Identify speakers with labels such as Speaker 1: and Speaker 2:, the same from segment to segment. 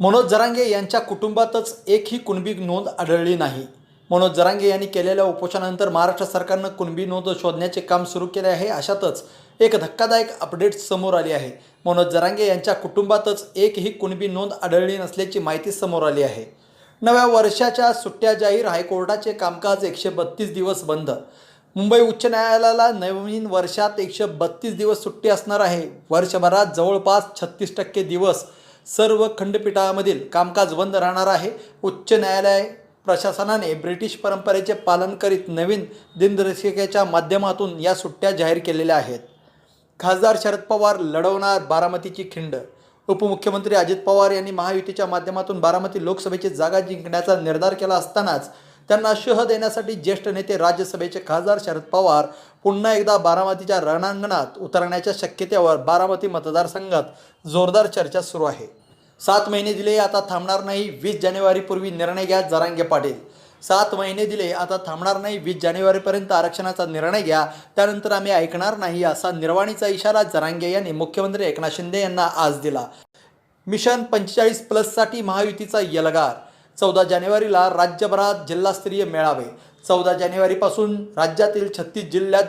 Speaker 1: मनोज जरांगे यांच्या कुटुंबातच एकही कुणबी नोंद आढळली नाही. मनोज जरांगे यांनी केलेल्या उपोषणानंतर महाराष्ट्र सरकारनं कुणबी नोंद शोधण्याचे काम सुरू केले आहे अशातच एक धक्कादायक अपडेट समोर आली आहे. मनोज जरांगे यांच्या कुटुंबातच एकही कुणबी नोंद आढळली नसल्याची माहिती समोर आली आहे. नव्या वर्षाच्या सुट्ट्या जाहीर हायकोर्टाचे कामकाज एकशे बत्तीस दिवस बंद. मुंबई उच्च न्यायालयाला नवीन वर्षात एकशे बत्तीस दिवस सुट्टी असणार आहे. वर्षभरात जवळपास छत्तीस टक्के दिवस सर्व खंडपीठामधील कामकाज बंद राहणार आहे. उच्च न्यायालय प्रशासनाने ब्रिटिश परंपरेचे पालन करीत नवीन दिनदर्शिकेच्या माध्यमातून या सुट्ट्या जाहीर केलेल्या आहेत. खासदार शरद पवार लढवणार बारामतीची खिंड. उपमुख्यमंत्री अजित पवार यांनी महायुतीच्या माध्यमातून बारामती लोकसभेची जागा जिंकण्याचा निर्धार केला असतानाच त्यांना शह देण्यासाठी ज्येष्ठ नेते राज्यसभेचे खासदार शरद पवार पुन्हा एकदा बारामतीच्या रणांगणात उतरण्याच्या शक्यतेवर बारामती मतदारसंघात जोरदार चर्चा सुरू आहे. सात महिने दिले आता थांबणार नाही वीस जानेवारीपूर्वी निर्णय घ्या जरांगे पाटील. सात महिने दिले आता थांबणार नाही वीस जानेवारीपर्यंत आरक्षणाचा निर्णय घ्या त्यानंतर आम्ही ऐकणार नाही असा निर्वाणीचा इशारा जरांगे यांनी मुख्यमंत्री एकनाथ शिंदे यांना आज दिला. मिशन पंचेचाळीस प्लससाठी महायुतीचा यलगार. चौदा जानेवारीला राज्यभरात जिल्हास्तरीय मेळावे. चौदा जानेवारीपासून राज्यातील छत्तीस जिल्ह्यात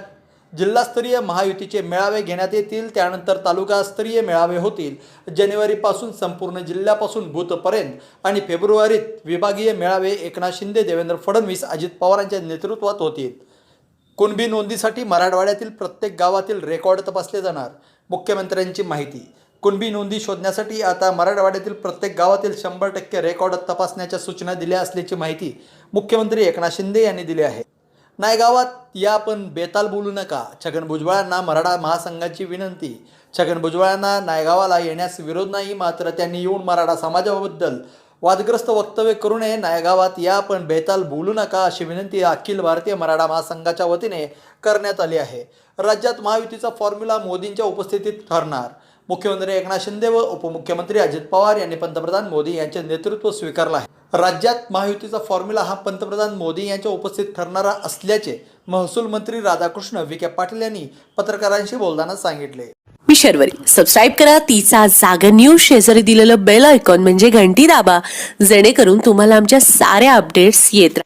Speaker 1: जिल्हास्तरीय महायुतीचे मेळावे घेण्यात येतील. त्यानंतर तालुकास्तरीय मेळावे होतील. जानेवारीपासून संपूर्ण जिल्ह्यापासून बूथपर्यंत आणि फेब्रुवारीत विभागीय मेळावे एकनाथ शिंदे देवेंद्र फडणवीस अजित पवारांच्या नेतृत्वात होतील. कुणबी नोंदीसाठी मराठवाड्यातील प्रत्येक गावातील रेकॉर्ड तपासले जाणार. मुख्यमंत्र्यांची माहिती. कुणबी नोंदी शोधण्यासाठी आता मराठवाड्यातील प्रत्येक गावातील शंभर टक्के रेकॉर्ड तपासण्याच्या सूचना दिल्या असल्याची माहिती मुख्यमंत्री एकनाथ शिंदे यांनी दिली आहे. नायगावात या पण बेताल बोलू नका. छगन भुजबळांना मराठा महासंघाची विनंती. छगन भुजबळांना नायगावाला येण्यास विरोध नाही मात्र त्यांनी येऊन मराठा समाजाबद्दल वादग्रस्त वक्तव्य करू नये. नायगावात या पण बेताल बोलू नका अशी विनंती अखिल भारतीय मराठा महासंघाच्या वतीने करण्यात आली आहे. राज्यात महायुतीचा फॉर्म्युला मोदींच्या उपस्थितीत ठरणार. मुख्यमंत्री एकनाथ शिंदे व उपमुख्यमंत्री अजित पवार यांनी पंतप्रधान मोदी यांचे नेतृत्व स्वीकारलं आहे. राज्यात महायुतीचा फॉर्म्युला हा पंतप्रधान मोदी यांच्या उपस्थित ठरणारा असल्याचे महसूल मंत्री राधाकृष्ण विखे पाटील यांनी पत्रकारांशी बोलताना सांगितले.
Speaker 2: मी शर्वरी. सबस्क्राईब करा. तिचा जागर न्यूज शेजारी दिलेलं बेल आयकॉन म्हणजे घंटी दाबा. जेणेकरून तुम्हाला आमच्या साऱ्या अपडेट्स येत